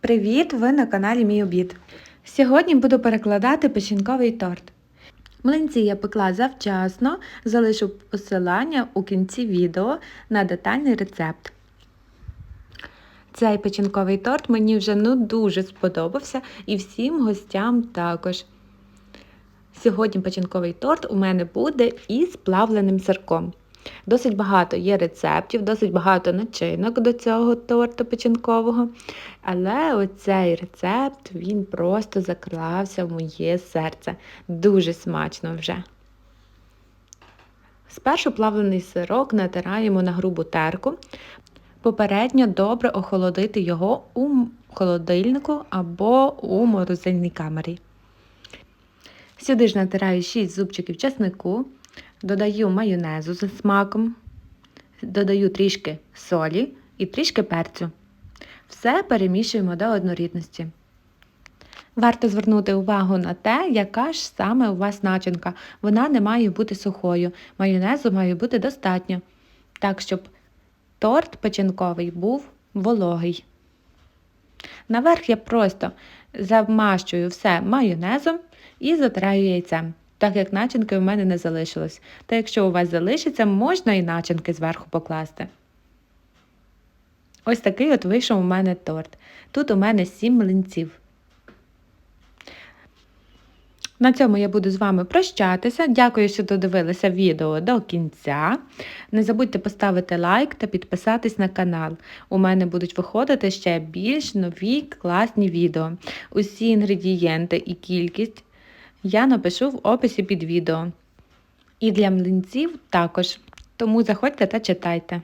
Привіт! Ви на каналі Мій обід. Сьогодні буду перекладати печінковий торт. Млинці я пекла завчасно, залишу посилання у кінці відео на детальний рецепт. Цей печінковий торт мені вже ну дуже сподобався і всім гостям також. Сьогодні печінковий торт у мене буде із плавленим сирком. Досить багато є рецептів, досить багато начинок до цього торту печінкового. Але оцей рецепт він просто заклався в моє серце. Дуже смачно вже. Спершу плавлений сирок натираємо на грубу терку. Попередньо добре охолодити його у холодильнику або у морозильній камері. Сюди ж натираю 6 зубчиків чеснику, додаю майонезу за смаком, додаю трішки солі і трішки перцю. Все перемішуємо до однорідності. Варто звернути увагу на те, яка ж саме у вас начинка. Вона не має бути сухою, майонезу має бути достатньо, так щоб торт печінковий був вологий. Наверх я просто замащую все майонезом і затираю яйцем, так як начинки в мене не залишилось. Та якщо у вас залишиться, можна і начинки зверху покласти. Ось такий от вийшов у мене торт. Тут у мене 7 млинців. На цьому я буду з вами прощатися. Дякую, що додивилися відео до кінця. Не забудьте поставити лайк та підписатись на канал. У мене будуть виходити ще більш нові класні відео. Усі інгредієнти і кількість я напишу в описі під відео. І для млинців також. Тому заходьте та читайте.